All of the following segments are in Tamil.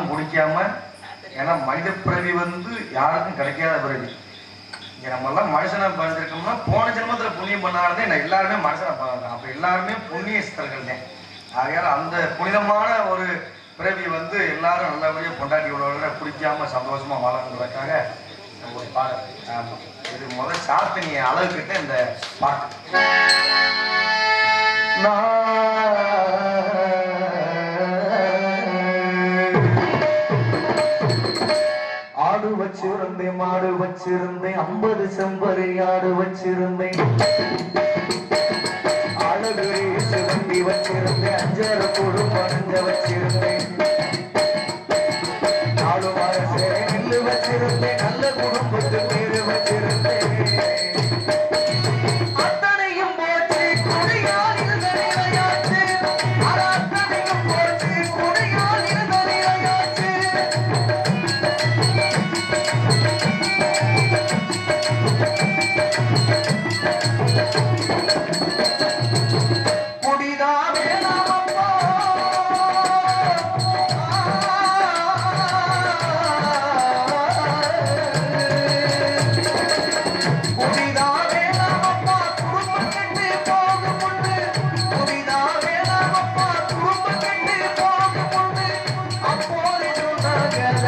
யாரும் குடிக்காம ஏன்னா மனித பிறவி வந்து யாருக்கும் கிடைக்காத பிறவி. இங்க நம்ம எல்லாம் மனுஷனா பிறந்திருக்கோம்னா போன ஜென்மத்துல புண்ணியம் பண்ணாலே நான் எல்லாருமே மனுஷனா பிறந்தேன் அப்ப எல்லாருமே புண்ணியஸ்தர்கள் தான். ஆகையால அந்த புனிதமான ஒரு பிறவி வந்து எல்லாரும் நல்லபடியா பொண்டாட்டியோட குடிக்காம சந்தோஷமா வாழணுன்றதுக்காக ஒரு பாடல். ஆமா. இது முதல் சாத்தினி அளவுக்கிட்ட இந்த பாட்டு. நான் மாடு வச்சிருந்தேன். ஐம்பது செம்பரு யாரு வச்சிருந்தேன். அழகு சிவந்தி வச்சிருந்தேன். அஞ்சரை குடும்பம் வச்சிருந்தேன். Again.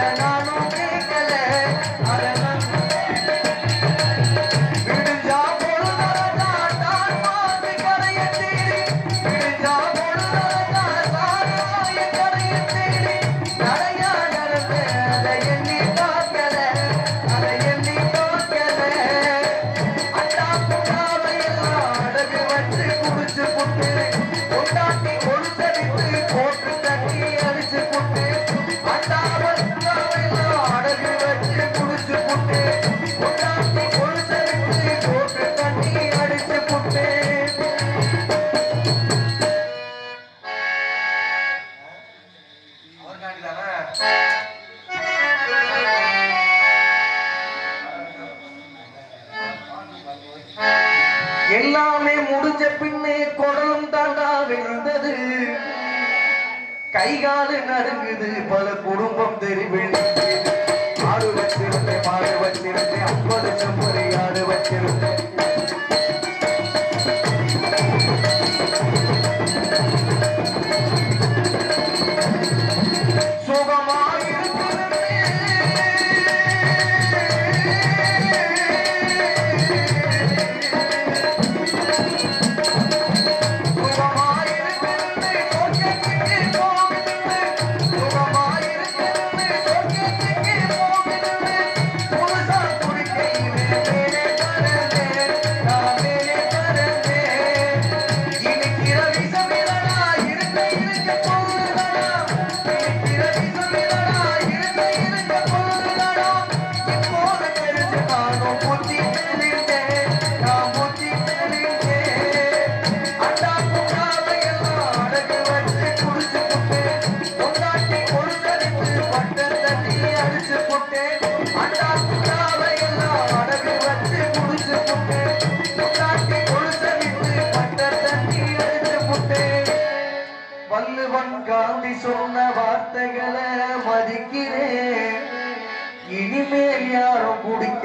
பின்னே குடலும் தாண்டா விழுந்தது. கைகாலு நடுங்குது பல குடும்பம் தெருவில் ஆடு வச்சிருந்தேன் மாடு வச்சிருந்தேன் ஐம்பது செம்பரி ஆடு வச்சிருந்தேன்.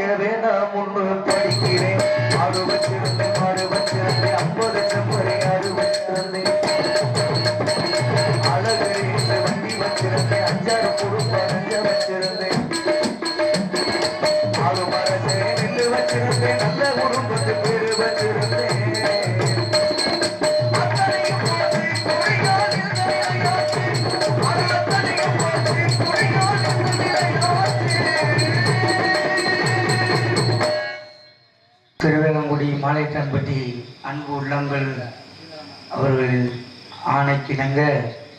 தேவை நான் முன்னு படிக்கிறேன். அறுபத்தி ரெண்டு அறுபத்தி ரெண்டு ஐம்பது திருவேலங்குடி மாலைக்கன்பட்டி அன்பு உள்ளங்கள் அவர்கள் ஆணைக்கிணங்க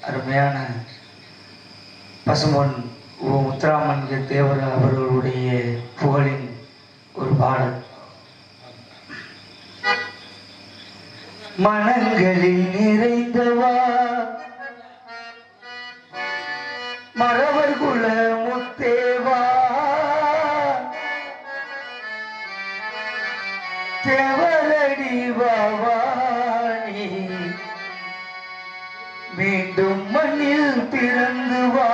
அருமையான பசுமன் ஓ முத்துராமன் தேவர் அவர்களுடைய புகழின் ஒரு பாடல். மனங்களில் நிறைந்தவா செவலடி பவானி. மீண்டும் மண்ணில் பிறந்து வா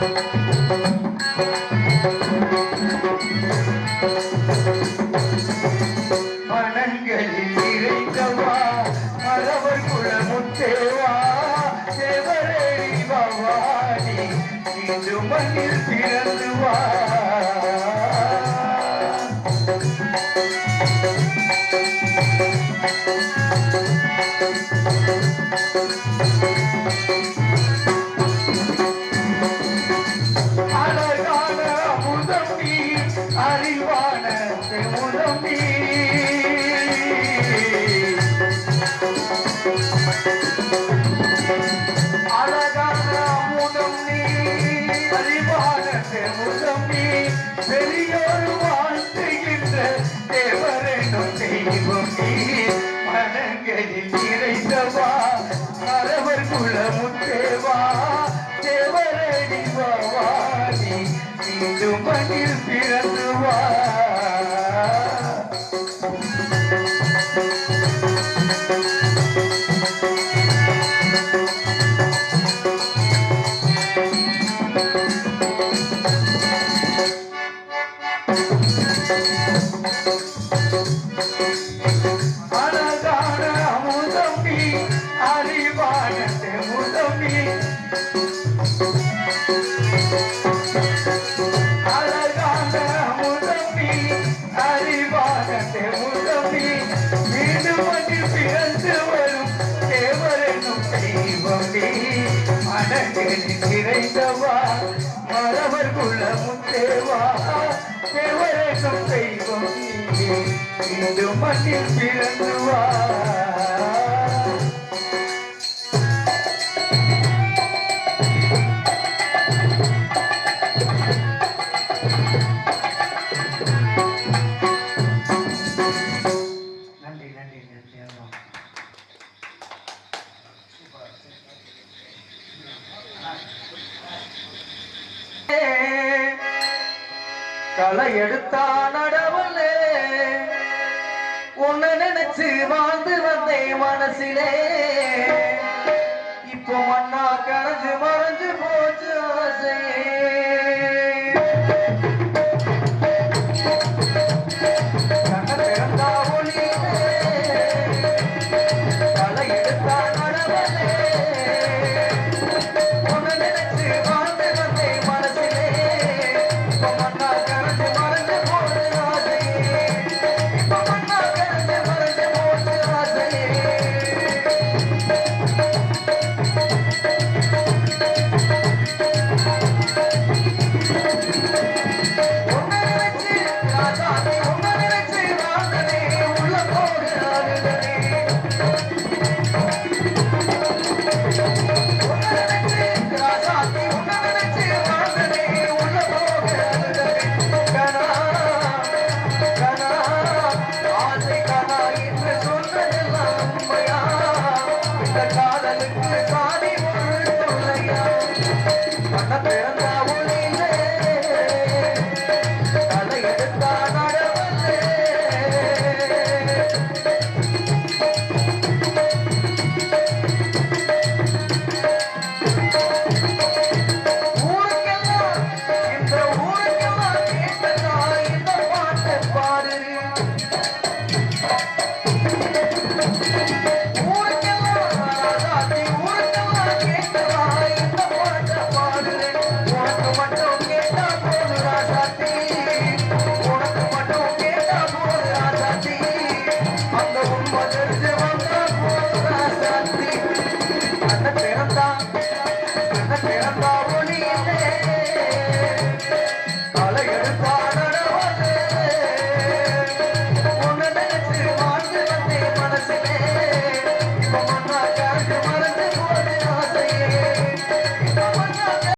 thank கடலில் இறைந்தவா அரவர் குலமுத்தேவா தேவரடி பவானி இந்து மண்ணில் பிறந்துவா some faith on me. Still mais que feeling the right. எடுத்தான் அடவுளே உன்னை நினைச்சு வாழ்ந்து வந்தேன் மனசிலே.